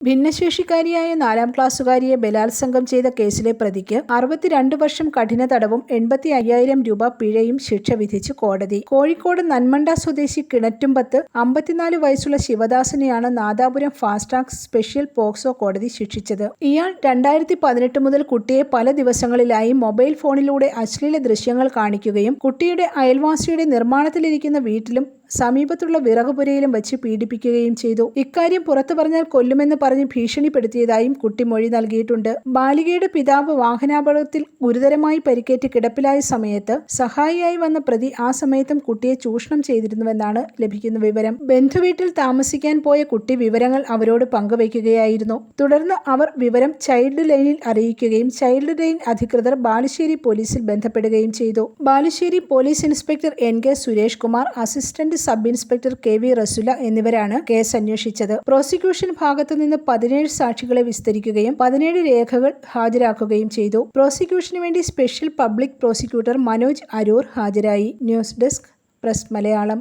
ഭിന്നശേഷിക്കാരിയായ നാലാം ക്ലാസ്സുകാരിയെ ബലാത്സംഗം ചെയ്ത കേസിലെ പ്രതിക്ക് അറുപത്തിരണ്ട് വർഷം കഠിന തടവും എൺപത്തി അയ്യായിരം രൂപ പിഴയും ശിക്ഷ വിധിച്ച് കോടതി. കോഴിക്കോട് നന്മണ്ട സ്വദേശി കിണറ്റുമ്പത്ത് അമ്പത്തിനാല് വയസ്സുള്ള ശിവദാസനെയാണ് Nadapuram fast track special POCSO കോടതി ശിക്ഷിച്ചത്. ഇയാൾ രണ്ടായിരത്തി പതിനെട്ട് മുതൽ കുട്ടിയെ പല ദിവസങ്ങളിലായി മൊബൈൽ ഫോണിലൂടെ അശ്ലീല ദൃശ്യങ്ങൾ കാണിക്കുകയും കുട്ടിയുടെ അയൽവാസിയുടെ നിർമ്മാണത്തിലിരിക്കുന്ന വീട്ടിലും സമീപത്തുള്ള വിറകുപുരയിലും വെച്ച് പീഡിപ്പിക്കുകയും ചെയ്തു. ഇക്കാര്യം പുറത്തു പറഞ്ഞാൽ കൊല്ലുമെന്ന് പറഞ്ഞ് ഭീഷണിപ്പെടുത്തിയതായും കുട്ടി മൊഴി നൽകിയിട്ടുണ്ട്. ബാലികയുടെ പിതാവ് വാഹനാപകടത്തിൽ ഗുരുതരമായി പരിക്കേറ്റ് കിടപ്പിലായ സമയത്ത് സഹായിയായി വന്ന പ്രതി ആ സമയത്തും കുട്ടിയെ ചൂഷണം ചെയ്തിരുന്നുവെന്നാണ് ലഭിക്കുന്ന വിവരം. ബന്ധുവീട്ടിൽ താമസിക്കാൻ പോയ കുട്ടി വിവരങ്ങൾ അവരോട് പങ്കുവയ്ക്കുകയായിരുന്നു. തുടർന്ന് അവർ വിവരം ചൈൽഡ് ലൈനിൽ അറിയിക്കുകയും ചൈൽഡ് ലൈൻ അധികൃതർ ബാലുശ്ശേരി പോലീസിൽ ബന്ധപ്പെടുകയും ചെയ്തു. Balussery police inspector N K Suresh Kumar assistant sub inspector K V Rasula എന്നിവരാണ് കേസ് അന്വേഷിച്ചത്. പ്രോസിക്യൂഷൻ ഭാഗത്തു നിന്ന് പതിനേഴ് സാക്ഷികളെ വിസ്തരിക്കുകയും പതിനേഴ് രേഖകൾ ഹാജരാക്കുകയും ചെയ്തു. പ്രോസിക്യൂഷന് വേണ്ടി special public prosecutor Manoj Aroor ഹാജരായി. News desk press Malayalam.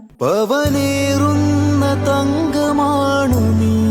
തങ്കമാണു നീ.